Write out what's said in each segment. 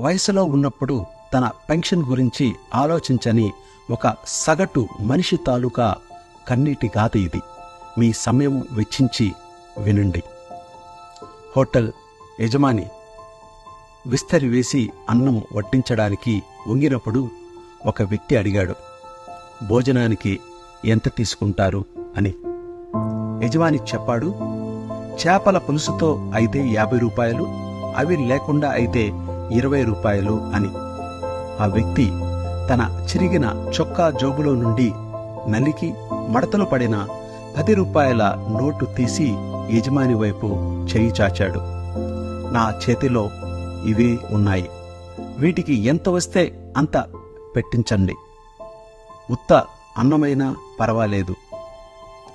వయసులో ఉన్నప్పుడు తన పెన్షన్ గురించి ఆలోచించని ఒక సగటు మనిషి తాలూకా కన్నీటి గాథ ఇది. మీ సమయం వెచ్చించి వినండి. హోటల్ యజమాని విస్తరి వేసి అన్నం వడ్డించడానికి వంగినప్పుడు ఒక వ్యక్తి అడిగాడు భోజనానికి ఎంత తీసుకుంటారు? అని. యజమాని చెప్పాడు చేపల పులుసుతో అయితే యాభై రూపాయలు అవి లేకుండా అయితే ఇరవై రూపాయలు అని. ఆ వ్యక్తి తన చిరిగిన చొక్కా జోబులో నుండి నలికి మడతలు పడిన పది రూపాయల నోటు తీసి యజమాని వైపు చేయి చాచాడు. నా చేతిలో ఇవే ఉన్నాయి. వీటికి ఎంత వస్తే అంత పెట్టించండి. ఉత్త అన్నమైనా పర్వాలేదు.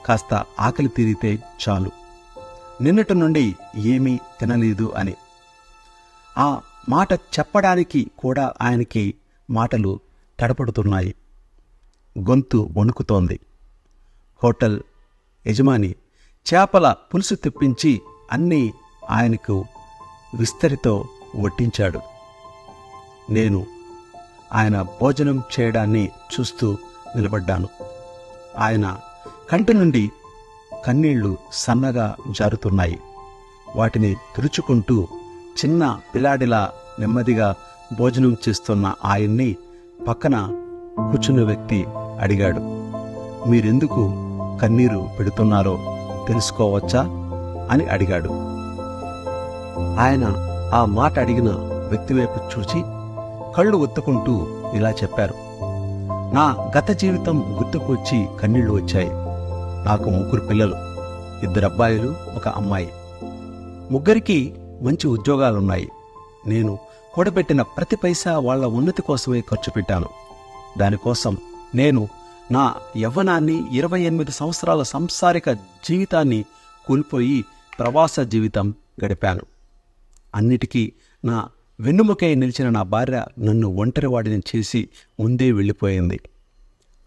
కాస్త ఆకలి తీరితే చాలు. నిన్నటి నుండి ఏమీ తినలేదు అని. ఆ మాట చెప్పడానికి కూడా ఆయనకి మాటలు తడపడుతున్నాయి. గొంతు వణుకుతోంది. హోటల్ యజమాని చేపల పులుసు తెప్పించి అన్నీ ఆయనకు విస్తరితో వడ్డించాడు. నేను ఆయన భోజనం చేయడాన్ని చూస్తూ నిలబడ్డాను. ఆయన కంటి నుండి కన్నీళ్ళు సన్నగా జారుతున్నాయి. వాటిని తుడుచుకుంటూ చిన్న పిలాడిలా నెమ్మదిగా భోజనం చేస్తున్న ఆయన్ని పక్కన కూర్చున్న వ్యక్తి అడిగాడు మీరెందుకు కన్నీరు పెడుతున్నారో తెలుసుకోవచ్చా? అని అడిగాడు. ఆయన ఆ మాట అడిగిన వ్యక్తి వైపు చూచి కళ్ళు ఒత్తుకుంటూ ఇలా చెప్పారు నా గత జీవితం గుర్తుకు వచ్చి కన్నీళ్ళు వచ్చాయి. నాకు ముగ్గురు పిల్లలు ఇద్దరు అబ్బాయిలు ఒక అమ్మాయి. ముగ్గురికి మంచి ఉద్యోగాలున్నాయి. నేను కూడబెట్టిన ప్రతి పైసా వాళ్ళ ఉన్నతి కోసమే ఖర్చు పెట్టాను. దానికోసం నేను నా యవ్వనాన్ని ఇరవై ఎనిమిది సంవత్సరాల సంసారిక జీవితాన్ని కోల్పోయి ప్రవాస జీవితం గడిపాను. అన్నిటికీ నా వెన్నుముకై నిలిచిన నా భార్య నన్ను ఒంటరివాడిని చేసి ముందే వెళ్ళిపోయింది.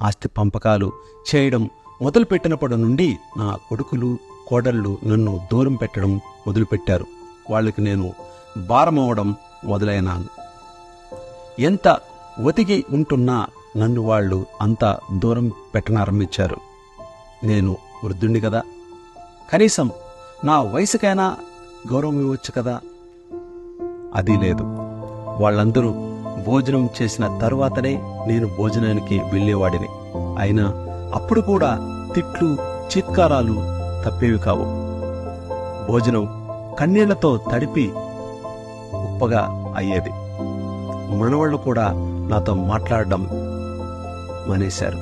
ఆస్తి పంపకాలు చేయడం మొదలుపెట్టినప్పటి నుండి నా కొడుకులు కోడళ్ళు నన్ను దూరం పెట్టడం మొదలుపెట్టారు. వాళ్ళకి నేను భారమవడం మొదలైనాను ఎంత ఒతిగి ఉంటున్నా నన్ను వాళ్ళు అంత దూరం పెట్టనారంభించారు. నేను వృద్ధుణ్ణి కదా. కనీసం నా వయసుకైనా గౌరవం ఇవ్వచ్చు కదా. అది లేదు. వాళ్ళందరూ భోజనం చేసిన తరువాతనే నేను భోజనానికి వెళ్ళేవాడిని. అయినా అప్పుడు కూడా తిట్లు చిత్కారాలు తప్పేవి కావు. భోజనం కన్నీళ్ళతో తడిపి గొప్పగా అయ్యేది. మనవాళ్ళు కూడా నాతో మాట్లాడడం మానేశారు.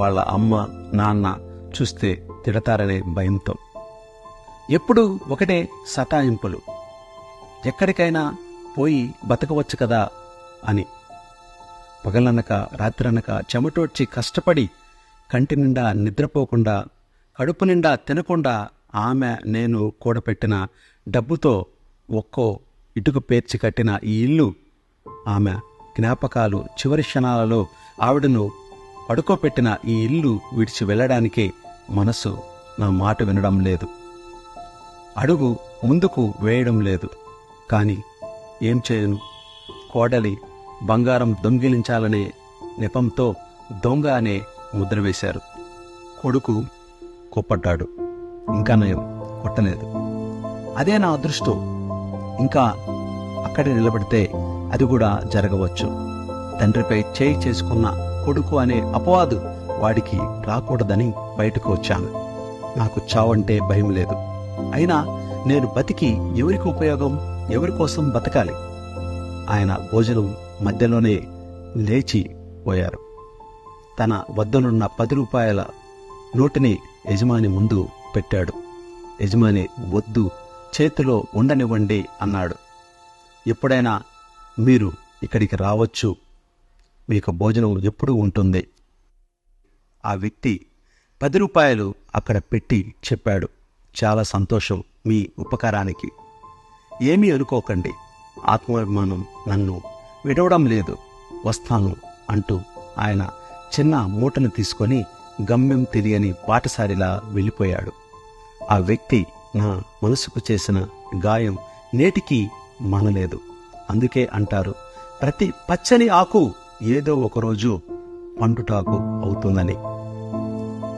వాళ్ళ అమ్మ నాన్న చూస్తే తిడతారనే భయంతో. ఎప్పుడు ఒకటే సతాయింపులు. ఎక్కడికైనా పోయి బతకవచ్చు కదా అని. పగలనక రాత్రనక చెమటోడ్చి కష్టపడి కంటి నిండా నిద్రపోకుండా కడుపు నిండా తినకుండా ఆమె నేను కూడపెట్టిన డబ్బుతో ఒక్కో ఇటుక పేర్చి కట్టిన ఈ ఇల్లు ఆమె జ్ఞాపకాలు చివరి క్షణాలలో ఆవిడను పడుకోపెట్టిన ఈ ఇల్లు విడిచి వెళ్ళడానికే మనసు నా మాట వినడం లేదు. అడుగు ముందుకు వేయడం లేదు. కానీ ఏం చేయను? కోడలి బంగారం దొంగిలించాలనే నెపంతో దొంగ అనే ముద్ర వేశారు. కొడుకు కోప్పడ్డాడు. ఇంకా నయం కొట్టలేదు. అదే నా అదృష్టం. ఇంకా అక్కడే నిలబడితే అది కూడా జరగవచ్చు. తండ్రిపై చేయి చేసుకున్న కొడుకు అనే అపవాదు వాడికి రాకూడదని బయటకు వచ్చాను. నాకు చావంటే భయం లేదు. అయినా నేను బతికి ఎవరికి ఉపయోగం? ఎవరి కోసం బతకాలి? ఆయన భోజనం మధ్యలోనే లేచి పోయారు. తన వద్దనున్న పది రూపాయల నోటిని యజమాని ముందు పెట్టాడు. యజమాని వద్దు చేతిలో ఉండనివ్వండి అన్నాడు. ఎప్పుడైనా మీరు ఇక్కడికి రావచ్చు. మీకు భోజనం ఎప్పుడు ఉంటుంది? ఆ వ్యక్తి పది రూపాయలు అక్కడ పెట్టి చెప్పాడు. చాలా సంతోషం మీ ఉపకారానికి. ఏమీ అనుకోకండి. ఆత్మాభిమానం నన్ను విడవడం లేదు. వస్తాను అంటూ ఆయన చిన్న మూటను తీసుకొని గమ్యం తెలియని బాటసారిలా వెళ్ళిపోయాడు. ఆ వ్యక్తి నా మనసుకు చేసిన గాయం నేటికి మనలేదు. అందుకే అంటారు ప్రతి పచ్చని ఆకు ఏదో ఒకరోజు పండుటాకు అవుతుందని.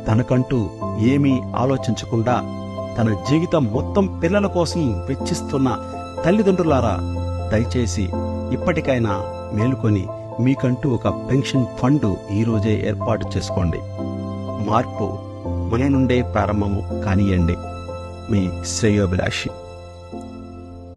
తనకంటూ ఏమీ ఆలోచించకుండా తన జీవితం మొత్తం పిల్లల కోసం వెచ్చిస్తున్న తల్లిదండ్రులారా దయచేసి ఇప్పటికైనా మేలుకొని మీకంటూ ఒక పెన్షన్ ఫండ్ ఈరోజే ఏర్పాటు చేసుకోండి. మార్పు మన నుండే ప్రారంభము కానియండి. మీ శ్రేయోభిలాషి